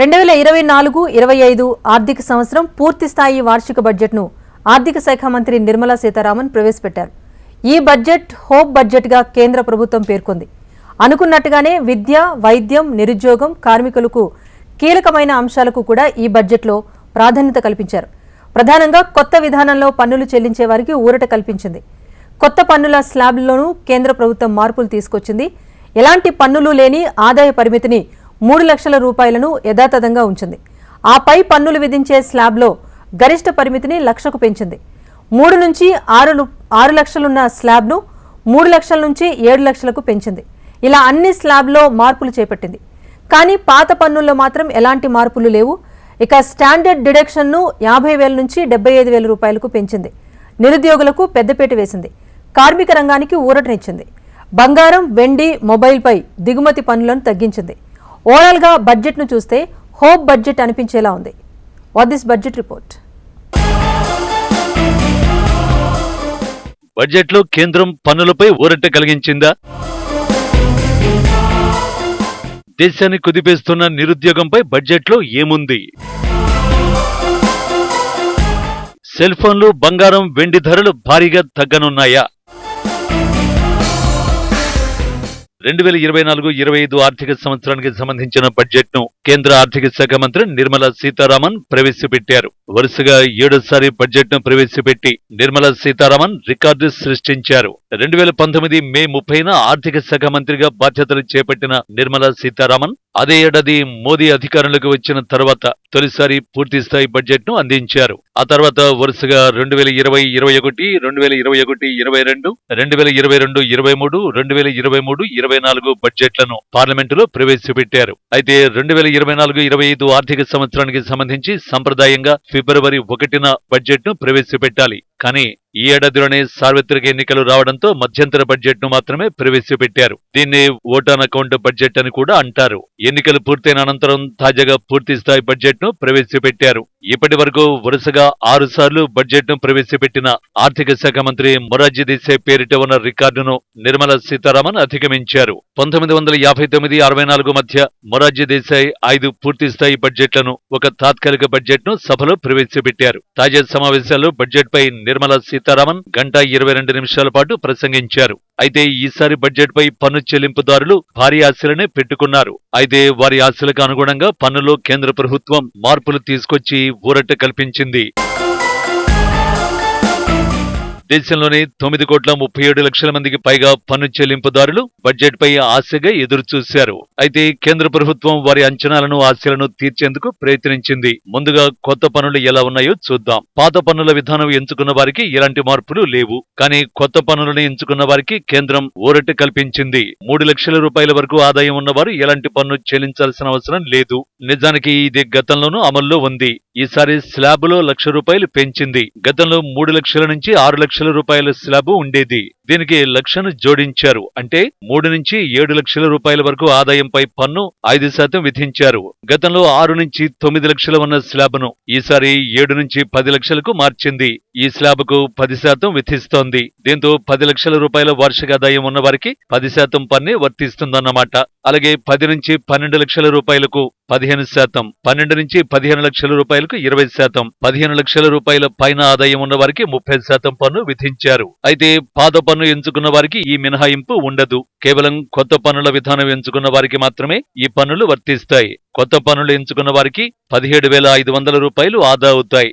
రెండు వేల ఇరవై నాలుగు ఇరవై ఐదు ఆర్థిక సంవత్సరం పూర్తిస్థాయి వార్షిక బడ్జెట్ను ఆర్థిక శాఖ మంత్రి నిర్మలా సీతారామన్ ప్రవేశపెట్టారు. ఈ బడ్జెట్ హోప్ బడ్జెట్గా కేంద్ర ప్రభుత్వం పేర్కొంది. అనుకున్నట్టుగానే విద్య వైద్యం నిరుద్యోగం కార్మికులకు కీలకమైన అంశాలకు కూడా ఈ బడ్జెట్లో ప్రాధాన్యత కల్పించారు. ప్రధానంగా కొత్త విధానంలో పన్నులు చెల్లించే వారికి ఊరట కల్పించింది. కొత్త పన్నుల స్లాబ్లలోనూ కేంద్ర ప్రభుత్వం మార్పులు తీసుకొచ్చింది. ఎలాంటి పన్నులు లేని ఆదాయ పరిమితిని మూడు లక్షల రూపాయలను యథాతథంగా ఉంచింది. ఆపై పన్నులు విధించే స్లాబ్లో గరిష్ట పరిమితిని లక్షకు పెంచింది. మూడు నుంచి ఆరు ఆరు లక్షలున్న స్లాబ్ను మూడు లక్షల నుంచి ఏడు లక్షలకు పెంచింది. ఇలా అన్ని స్లాబ్లో మార్పులు చేపట్టింది. కానీ పాత పన్నుల్లో మాత్రం ఎలాంటి మార్పులు లేవు. ఇక స్టాండర్డ్ డిడక్షన్ను యాభై వేల నుంచి డెబ్బై ఐదు వేల రూపాయలకు పెంచింది. నిరుద్యోగులకు పెద్దపేట వేసింది. కార్మిక రంగానికి ఊరటనిచ్చింది. బంగారం వెండి మొబైల్పై దిగుమతి పన్నులను తగ్గించింది. ఓవరాల్గా బడ్జెట్ను చూస్తే హోప్ బడ్జెట్ అనిపించేలా ఉంది. What this budget report? బడ్జెట్లో కేంద్రం పన్నులపై ఊరట కలిగించిందా? దేశాన్ని కుదిపేస్తున్న నిరుద్యోగంపై బడ్జెట్లో ఏముంది? సెల్ ఫోన్లు బంగారం వెండి ధరలు భారీగా తగ్గనున్నాయా? రెండు వేల ఇరవై నాలుగు ఇరవై ఐదు ఆర్థిక సంవత్సరానికి సంబంధించిన బడ్జెట్ను కేంద్ర ఆర్థిక శాఖ మంత్రి నిర్మలా సీతారామన్ ప్రవేశపెట్టారు. వరుసగా ఏడోసారి బడ్జెట్ను ప్రవేశపెట్టి నిర్మలా సీతారామన్ రికార్డు సృష్టించారు. రెండు వేల పంతొమ్మిది మే ముప్పైన ఆర్థిక శాఖ మంత్రిగా బాధ్యతలు చేపట్టిన నిర్మలా సీతారామన్ అదే ఏడాది మోదీ అధికారంలోకి వచ్చిన తర్వాత తొలిసారి పూర్తి స్థాయి బడ్జెట్ను అందించారు. ఆ తర్వాత వరుసగా రెండు వేల ఇరవై ఇరవై ఒకటి రెండు వేల ఇరవై ఒకటి ఇరవై రెండు రెండు వేల ఇరవై రెండు ఇరవై మూడు రెండు వేల ఇరవై మూడు ఇరవై నాలుగు బడ్జెట్లను పార్లమెంటులో ప్రవేశపెట్టారు. అయితే రెండు వేల ఇరవై నాలుగు ఇరవై ఐదు ఆర్థిక సంవత్సరానికి సంబంధించి సంప్రదాయంగా ఫిబ్రవరి ఒకటిన బడ్జెట్ను ప్రవేశపెట్టాలి. కానీ ఈ ఏడాదిలోనే సార్వత్రిక ఎన్నికలు రావడంతో మధ్యంతర బడ్జెట్ను మాత్రమే ప్రవేశపెట్టారు. దీన్ని ఓటాన్ అకౌంట్ బడ్జెట్ అని కూడా అంటారు. ఎన్నికలు పూర్తయిన అనంతరం తాజాగా పూర్తి స్థాయి బడ్జెట్ను ప్రవేశపెట్టారు. ఇప్పటి వరకు వరుసగా ఆరు సార్లు బడ్జెట్ను ప్రవేశపెట్టిన ఆర్థిక శాఖ మంత్రి మొరార్జీ దేశాయ్ పేరిట ఉన్న రికార్డును నిర్మలా సీతారామన్ అధిగమించారు. పంతొమ్మిది వందల యాభై తొమ్మిది అరవై నాలుగు మధ్య మొరార్జీ దేశాయ్ ఐదు పూర్తి స్థాయి బడ్జెట్లను ఒక తాత్కాలిక బడ్జెట్ను సభలో ప్రవేశపెట్టారు. తాజా సమావేశాల్లో బడ్జెట్ పై నిర్మలా సీతారామన్ గంట ఇరవై రెండు నిమిషాల పాటు ప్రసంగించారు. అయితే ఈసారి బడ్జెట్ పై పన్ను చెల్లింపుదారులు భారీ ఆశలనే పెట్టుకున్నారు. అయితే వారి ఆశలకు అనుగుణంగా పన్నులో కేంద్ర ప్రభుత్వం మార్పులు తీసుకొచ్చి ఊరట కల్పించింది. దేశంలోని తొమ్మిది కోట్ల ముప్పై ఏడు లక్షల మందికి పైగా పన్ను చెల్లింపుదారులు బడ్జెట్ పై ఆశగా ఎదురుచూశారు. అయితే కేంద్ర ప్రభుత్వం వారి అంచనాలను ఆశలను తీర్చేందుకు ప్రయత్నించింది. ముందుగా కొత్త పనులు ఎలా ఉన్నాయో చూద్దాం. పాత పన్నుల విధానం ఎంచుకున్న వారికి ఎలాంటి మార్పులు లేవు. కానీ కొత్త పన్నులను ఎంచుకున్న వారికి కేంద్రం ఊరట కల్పించింది. మూడు లక్షల రూపాయల వరకు ఆదాయం ఉన్నవారు ఎలాంటి పన్ను చెల్లించాల్సిన అవసరం లేదు. నిజానికి ఇది గతంలోనూ అమల్లో ఉంది. ఈసారి స్లాబులో లక్ష రూపాయలు పెంచింది. గతంలో మూడు లక్షల నుంచి ఆరు లక్షల రూపాయల స్లాబ్ ఉండేది. దీనికి లక్షను జోడించారు. అంటే మూడు నుంచి ఏడు లక్షల రూపాయల వరకు ఆదాయంపై పన్ను ఐదు శాతం విధించారు. గతంలో ఆరు నుంచి తొమ్మిది లక్షల ఉన్న స్లాబ్ను ఈసారి ఏడు నుంచి పది లక్షలకు మార్చింది. ఈ స్లాబ్కు పది శాతం విధిస్తోంది. దీంతో పది లక్షల రూపాయల వార్షిక ఆదాయం ఉన్న వారికి పది శాతం పన్నే వర్తిస్తుందన్నమాట. అలాగే పది నుంచి పన్నెండు లక్షల రూపాయలకు పదిహేను శాతం పన్నెండు నుంచి పదిహేను లక్షల రూపాయలకు ఇరవై శాతం పదిహేను లక్షల రూపాయల పైన ఆదాయం ఉన్న వారికి ముప్పై శాతం పన్ను విధించారు. అయితే పాత పన్ను ఎంచుకున్న వారికి ఈ మినహాయింపు ఉండదు. కేవలం కొత్త పన్నుల విధానం ఎంచుకున్న వారికి మాత్రమే ఈ పన్నులు వర్తిస్తాయి. కొత్త పన్నులు ఎంచుకున్న వారికి పదిహేడు వేల ఐదు వందల రూపాయలు ఆదా అవుతాయి.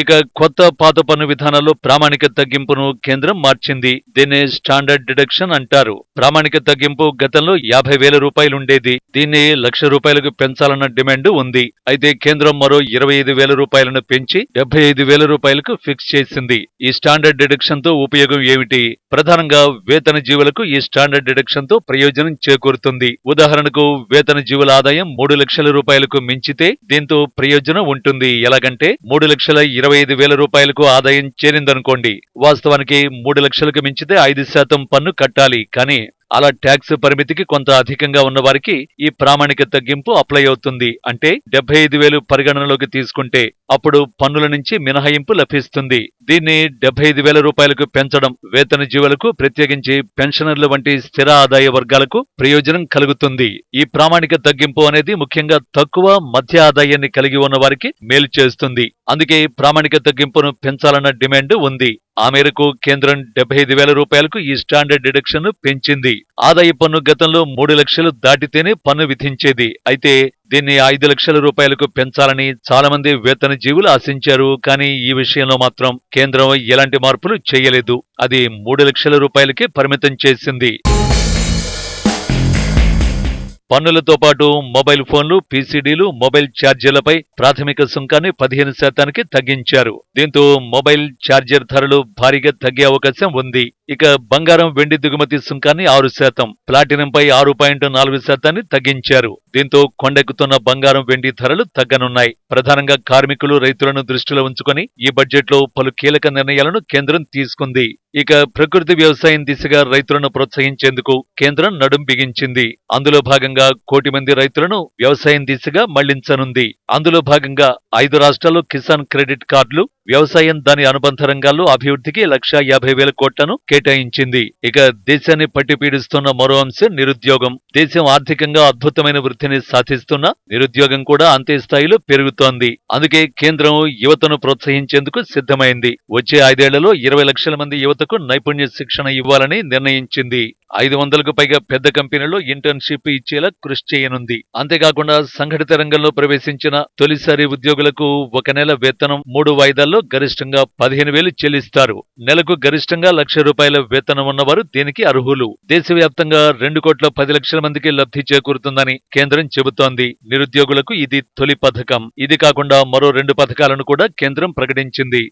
ఇక కొత్త పాత పన్ను విధానాల్లో ప్రామాణిక తగ్గింపును కేంద్రం మార్చింది. దీన్ని స్టాండర్డ్ డిడక్షన్ అంటారు. ప్రామాణిక తగ్గింపు గతంలో యాభై వేల రూపాయలు ఉండేది దీన్ని లక్ష రూపాయలకు పెంచాలన్న డిమాండ్ ఉంది. అయితే కేంద్రం మరో ఇరవై ఐదు వేల రూపాయలను పెంచి డెబ్బై ఐదు వేల రూపాయలకు ఫిక్స్ చేసింది. ఈ స్టాండర్డ్ డిడక్షన్తో ఉపయోగం ఏమిటి? ప్రధానంగా వేతన జీవులకు ఈ స్టాండర్డ్ డిడక్షన్తో ప్రయోజనం చేకూరుతుంది. ఉదాహరణకు వేతన జీవుల ఆదాయం మూడు లక్షల రూపాయలకు మించితే దీంతో ప్రయోజనం ఉంటుంది. ఎలాగంటే మూడు లక్షల ఇరవై ఐదు వేల రూపాయలకు ఆదాయం చేరిందనుకోండి. వాస్తవానికి మూడు లక్షలకు మించితే ఐదు శాతం పన్ను కట్టాలి. కానీ అలా ట్యాక్స్ పరిమితికి కొంత అధికంగా ఉన్నవారికి ఈ ప్రామాణిక తగ్గింపు అప్లై అవుతుంది. అంటే డెబ్బై ఐదు వేలు పరిగణనలోకి తీసుకుంటే అప్పుడు పన్నుల నుంచి మినహాయింపు లభిస్తుంది. దీన్ని డెబ్బై ఐదు వేల రూపాయలకు పెంచడం వేతన జీవులకు ప్రత్యేకించి పెన్షనర్ల వంటి స్థిర ఆదాయ వర్గాలకు ప్రయోజనం కలుగుతుంది. ఈ ప్రామాణిక తగ్గింపు అనేది ముఖ్యంగా తక్కువ మధ్య ఆదాయాన్ని కలిగి ఉన్న వారికి మేలు చేస్తుంది. అందుకే ప్రామాణిక తగ్గింపును పెంచాలన్న డిమాండ్ ఉంది. ఆ మేరకు కేంద్రం డెబ్బై ఐదు వేల రూపాయలకు ఈ స్టాండర్డ్ డిడక్షన్ పెంచింది. ఆదాయ పన్ను గతంలో మూడు లక్షలు దాటితేనే పన్ను విధించేది. అయితే దీన్ని ఐదు లక్షల రూపాయలకు పెంచాలని చాలా మంది వేతన జీవులు ఆశించారు. కానీ ఈ విషయంలో మాత్రం కేంద్రం ఎలాంటి మార్పులు చేయలేదు. అది మూడు లక్షల రూపాయలకే పరిమితం చేసింది. పన్నులతో పాటు మొబైల్ ఫోన్లు పీసీడీలు మొబైల్ ఛార్జీలపై ప్రాథమిక సుంకాన్ని పదిహేను శాతానికి తగ్గించారు. దీంతో మొబైల్ ఛార్జర్ ధరలు భారీగా తగ్గే అవకాశం ఉంది. ఇక బంగారం వెండి దిగుమతి సుంకాన్ని ఆరు శాతం ప్లాటినంపై ఆరు పాయింట్ నాలుగు శాతాన్ని తగ్గించారు. దీంతో కొండెక్కుతున్న బంగారం వెండి ధరలు తగ్గనున్నాయి. ప్రధానంగా కార్మికులు రైతులను దృష్టిలో ఉంచుకొని ఈ బడ్జెట్లో పలు కీలక నిర్ణయాలను కేంద్రం తీసుకుంది. ఇక ప్రకృతి వ్యవసాయం దిశగా రైతులను ప్రోత్సహించేందుకు కేంద్రం నడుం బిగించింది. అందులో భాగంగా కోటి మంది రైతులను వ్యవసాయం దిశగా మళ్ళించనుంది. అందులో భాగంగా ఐదు రాష్ట్రాల్లో కిసాన్ క్రెడిట్ కార్డులు వ్యవసాయం దాని అనుబంధ రంగాల్లో అభివృద్ధికి లక్షా యాభై వేల కోట్లను కేటాయించింది. ఇక దేశాన్ని పట్టిపీడిస్తున్న మరో అంశం నిరుద్యోగం. దేశం ఆర్థికంగా అద్భుతమైన వృద్ధిని సాధిస్తున్న నిరుద్యోగం కూడా అంతే స్థాయిలో పెరుగుతోంది. అందుకే కేంద్రం యువతను ప్రోత్సహించేందుకు సిద్ధమైంది. వచ్చే ఐదేళ్ళలో ఇరవై లక్షల మంది యువతకు నైపుణ్య శిక్షణ ఇవ్వాలని నిర్ణయించింది. ఐదు వందలకు పైగా పెద్ద కంపెనీల్లో ఇంటర్న్షిప్ ఇచ్చేలా కృషి చేయనుంది. అంతేకాకుండా సంఘటిత రంగంలో ప్రవేశించిన తొలిసారి ఉద్యోగులకు ఒక నెల వేతనం మూడు వాయిదాల్లో గరిష్టంగా పదిహేను వేలు చెల్లిస్తారు. నెలకు గరిష్టంగా లక్ష రూపాయల వేతనం ఉన్నవారు దీనికి అర్హులు. దేశవ్యాప్తంగా రెండు కోట్ల పది లక్షల మందికి లబ్ధి చేకూరుతుందని కేంద్రం చెబుతోంది. నిరుద్యోగులకు ఇది తొలి పథకం. ఇది కాకుండా మరో రెండు పథకాలను కూడా కేంద్రం ప్రకటించింది.